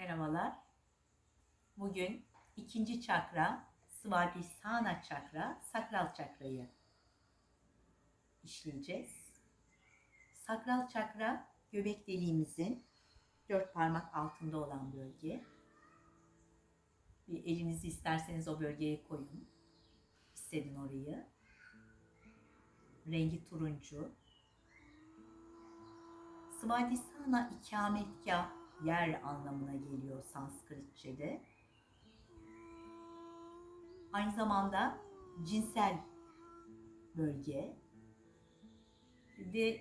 Merhabalar. Bugün ikinci çakra, Svadhisthana çakra, sakral çakrayı işleyeceğiz. Sakral çakra göbek deliğimizin dört parmak altında olan bölge. Bir elinizi isterseniz o bölgeye koyun. Hissedin orayı. Rengi turuncu. Svadhisthana ikametgah yer anlamına geliyor Sanskritçe'de. Aynı zamanda cinsel bölge ve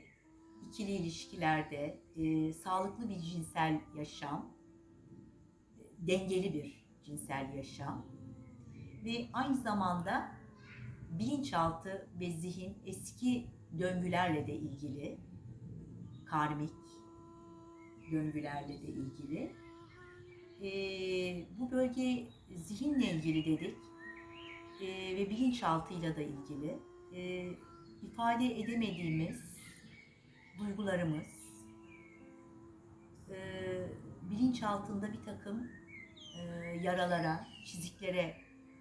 ikili ilişkilerde e, sağlıklı bir cinsel yaşam, dengeli bir cinsel yaşam ve aynı zamanda bilinçaltı ve zihin eski döngülerle de ilgili karmik döngülerle de ilgili. Ee, bu bölge zihinle ilgili dedik ee, ve bilinçaltıyla da ilgili. Ee, ifade edemediğimiz duygularımız, e, bilinçaltında bir takım e, yaralara, çiziklere,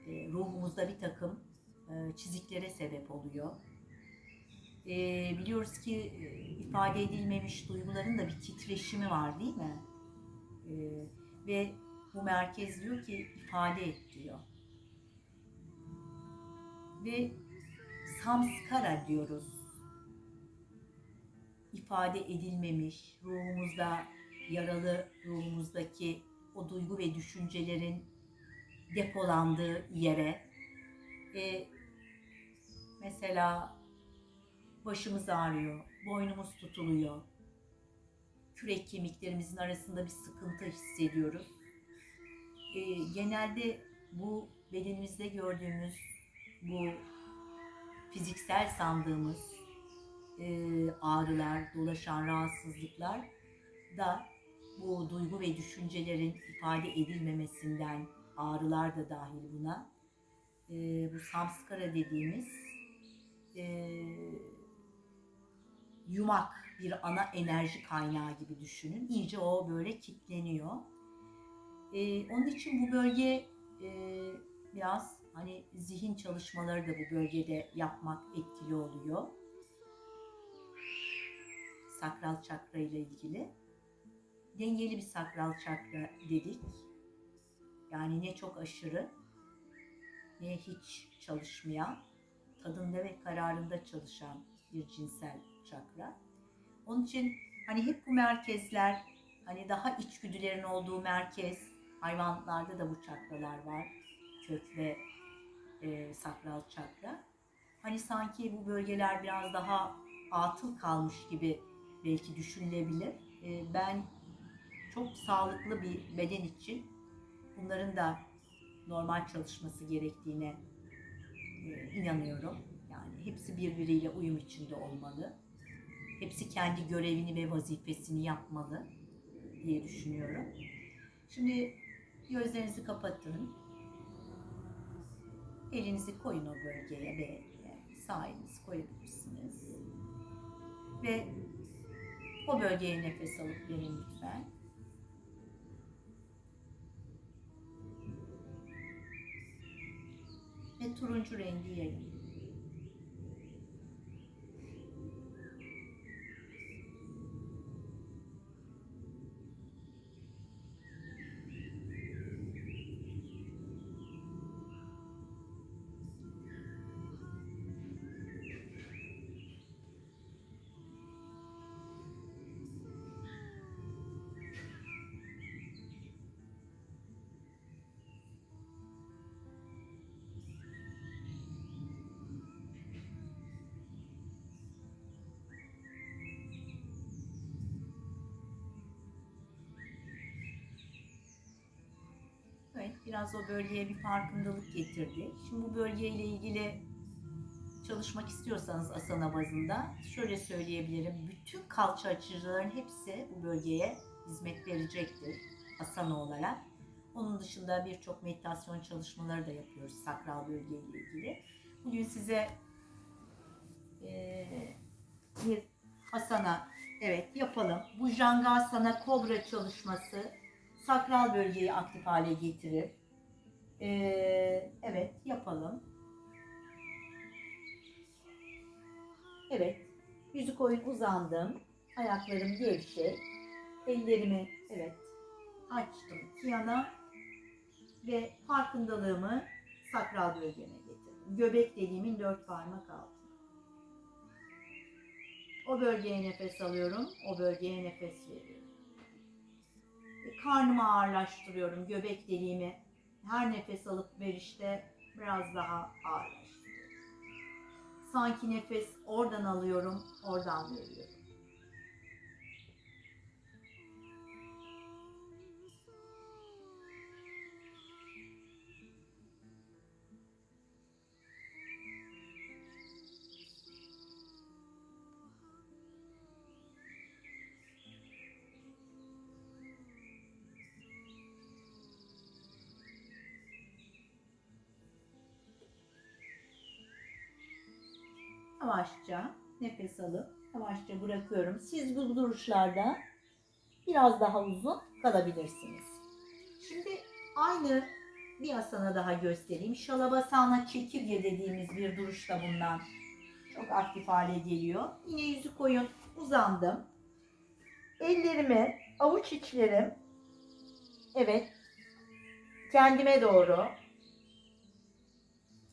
e, ruhumuzda bir takım e, çiziklere sebep oluyor. E, biliyoruz ki e, ifade edilmemiş duyguların da bir titreşimi var değil mi? E, ve bu merkez diyor ki ifade et diyor. Ve samskara diyoruz. İfade edilmemiş, ruhumuzda, yaralı ruhumuzdaki o duygu ve düşüncelerin depolandığı yere e, mesela başımız ağrıyor, boynumuz tutuluyor, kürek kemiklerimizin arasında bir sıkıntı hissediyoruz. E, genelde bu bedenimizde gördüğümüz bu fiziksel sandığımız e, ağrılar, dolaşan rahatsızlıklar da bu duygu ve düşüncelerin ifade edilmemesinden ağrılar da dahil buna. E, bu samskara dediğimiz e, yumak bir ana enerji kaynağı gibi düşünün. İyice o böyle kitleniyor. E, onun için bu bölge e, biraz hani zihin çalışmaları da bu bölgede yapmak etkili oluyor. Sakral çakra ile ilgili. Dengeli bir sakral çakra dedik. Yani ne çok aşırı ne hiç çalışmayan, tadında ve kararında çalışan bir cinsel çakra. Onun için hani hep bu merkezler, hani daha içgüdülerin olduğu merkez, hayvanlarda da bu çakralar var. Kök ve e, sakral çakra. Hani sanki bu bölgeler biraz daha atıl kalmış gibi belki düşünülebilir. E, ben çok sağlıklı bir beden için bunların da normal çalışması gerektiğine e, inanıyorum. Yani hepsi birbiriyle uyum içinde olmalı. Hepsi kendi görevini ve vazifesini yapmalı diye düşünüyorum. Şimdi gözlerinizi kapatın. Elinizi koyun o bölgeye ve sağ elinizi koyabilirsiniz. Ve o bölgeye nefes alıp verin lütfen. Ve turuncu rengi yayın. Biraz o bölgeye bir farkındalık getirdi. Şimdi bu bölgeyle ilgili çalışmak istiyorsanız asana bazında şöyle söyleyebilirim. Bütün kalça açıcıların hepsi bu bölgeye hizmet verecektir asana olarak. Onun dışında birçok meditasyon çalışmaları da yapıyoruz sakral bölgeyle ilgili. Bugün size eee, bir asana evet yapalım. Bu Jangasana kobra çalışması sakral bölgeyi aktif hale getirir. Ee, evet yapalım. Evet. Yüzü koyun uzandım. Ayaklarım gevşek. Ellerimi evet açtım yana ve farkındalığımı sakral bölgeme getirdim. Göbek deliğimin dört parmak altına. O bölgeye nefes alıyorum, o bölgeye nefes veriyorum. Ve karnımı ağırlaştırıyorum, göbek deliğimi her nefes alıp verişte biraz daha ağırlaştırıyorum. Sanki nefes oradan alıyorum, oradan veriyorum. Yavaşça nefes alıp yavaşça bırakıyorum. Siz bu duruşlarda biraz daha uzun kalabilirsiniz. Şimdi aynı bir asana daha göstereyim. Şalabasana çekirge dediğimiz bir duruşta bundan çok aktif hale geliyor. Yine yüzü koyun uzandım. Ellerimi avuç içlerim evet kendime doğru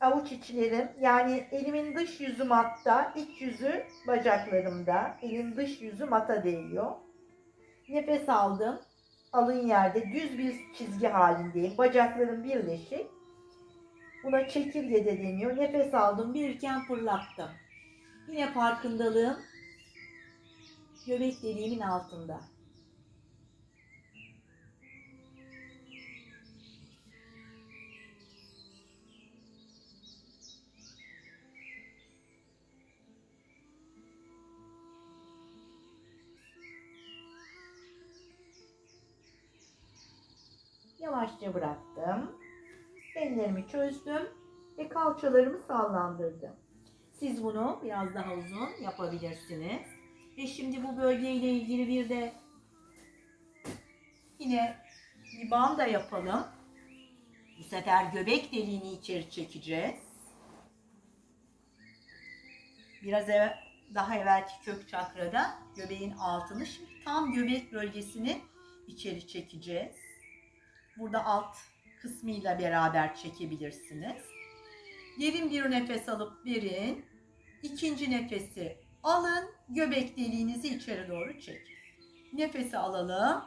avuç içlerim yani elimin dış yüzü matta, iç yüzü bacaklarımda. Elimin dış yüzü mata değiyor. Nefes aldım. Alın yerde düz bir çizgi halindeyim. Bacaklarım birleşik. Buna çekirge de deniyor. Nefes aldım. Birken fırlattım. Yine farkındalığım göbek deliğimin altında. Yavaşça bıraktım. Ellerimi çözdüm ve kalçalarımı sallandırdım. Siz bunu biraz daha uzun yapabilirsiniz. Ve şimdi bu bölgeyle ilgili bir de yine bir banda yapalım. Bu sefer göbek deliğini içeri çekeceğiz. Biraz evvel, daha evvelki kök çakrada göbeğin altını şimdi tam göbek bölgesini içeri çekeceğiz. Burada alt kısmıyla beraber çekebilirsiniz. Derin bir nefes alıp verin. İkinci nefesi alın. Göbek deliğinizi içeri doğru çekin. Nefesi alalım.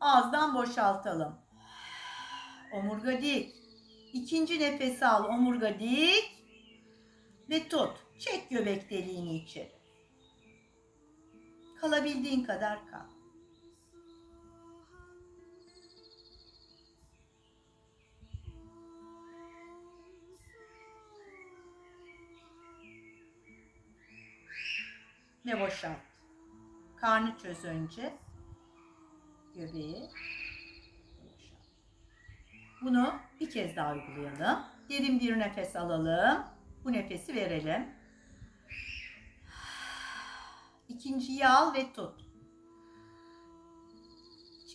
Ağızdan boşaltalım. Omurga dik. İkinci nefesi al. Omurga dik. Ve tut. Çek göbek deliğini içeri. Kalabildiğin kadar kal. Ve boşalt. Karnı çöz önce. Göbeği. Boşalt. Bunu bir kez daha uygulayalım. Derin bir nefes alalım. Bu nefesi verelim. İkinciyi al ve tut.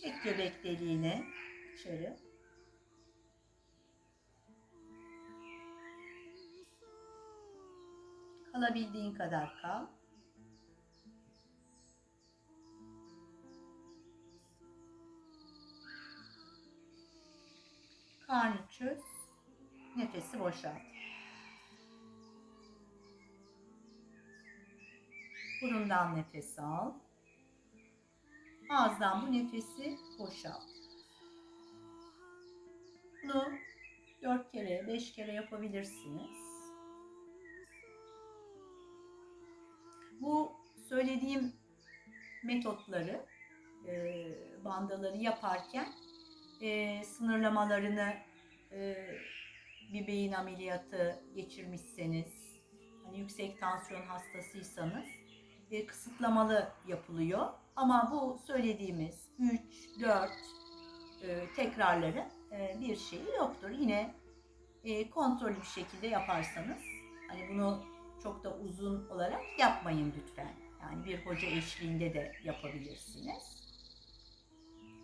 Çek göbek deliğini içeri. Kalabildiğin kadar kal. Karnı çöz. Nefesi boşalt. Burundan nefes al. Ağızdan bu nefesi boşalt. Bunu dört kere, beş kere yapabilirsiniz. Bu söylediğim metotları, bandaları yaparken e, sınırlamalarını e, bir beyin ameliyatı geçirmişseniz, hani yüksek tansiyon hastasıysanız e, kısıtlamalı yapılıyor. Ama bu söylediğimiz 3, 4 e, tekrarları e, bir şeyi yoktur. Yine e, kontrollü bir şekilde yaparsanız, hani bunu çok da uzun olarak yapmayın lütfen. Yani bir hoca eşliğinde de yapabilirsiniz.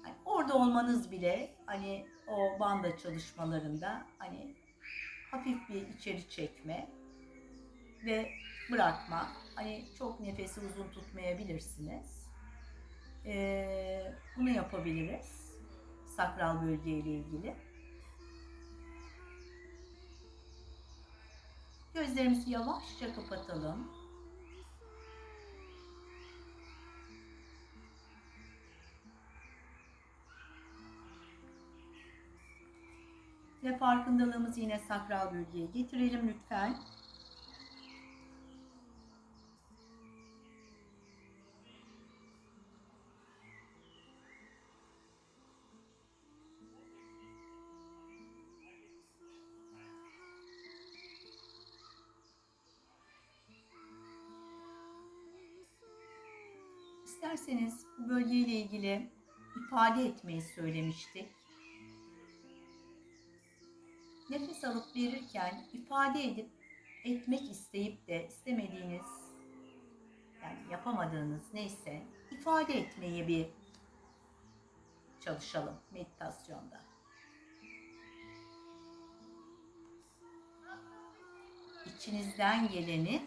Yani orada olmanız bile hani o banda çalışmalarında hani hafif bir içeri çekme ve bırakma. Hani çok nefesi uzun tutmayabilirsiniz. Ee, bunu yapabiliriz. Sakral bölgeyle ilgili. Gözlerimizi yavaşça kapatalım. Ve farkındalığımızı yine sakral bölgeye getirelim lütfen. İsterseniz bu bölgeyle ilgili ifade etmeyi söylemiştik. Nefes alıp verirken ifade edip etmek isteyip de istemediğiniz yani yapamadığınız neyse ifade etmeyi bir çalışalım meditasyonda. İçinizden geleni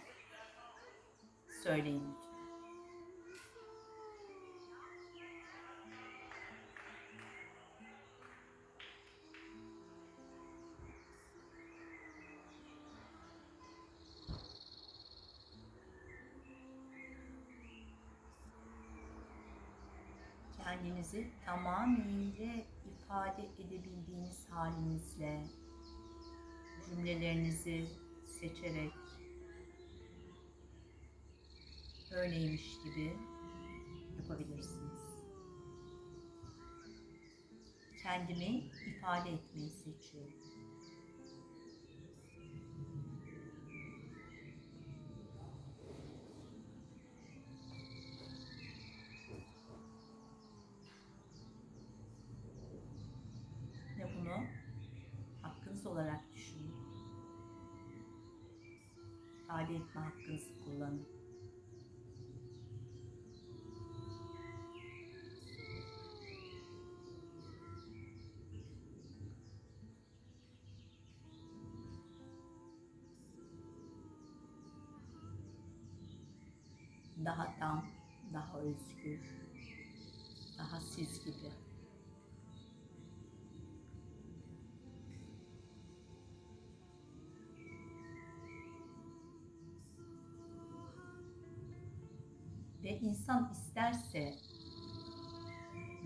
söyleyin kendinizi tamamıyla ifade edebildiğiniz halinizle cümlelerinizi seçerek öyleymiş gibi yapabilirsiniz. Kendimi ifade etmeyi seçiyorum. İfade etme hakkınızı kullanın. Daha tam, daha özgür, daha siz gibi. Ve insan isterse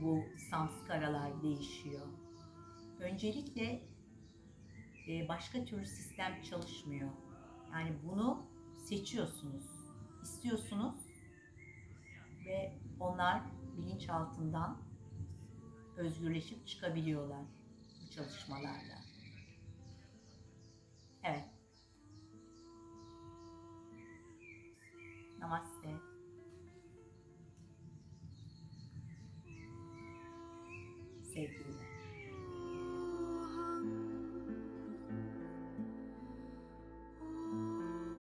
bu samskaralar değişiyor. Öncelikle e, başka türlü sistem çalışmıyor. Yani bunu seçiyorsunuz, istiyorsunuz ve onlar bilinçaltından özgürleşip çıkabiliyorlar bu çalışmalarla. Evet. Namaste. Thank you.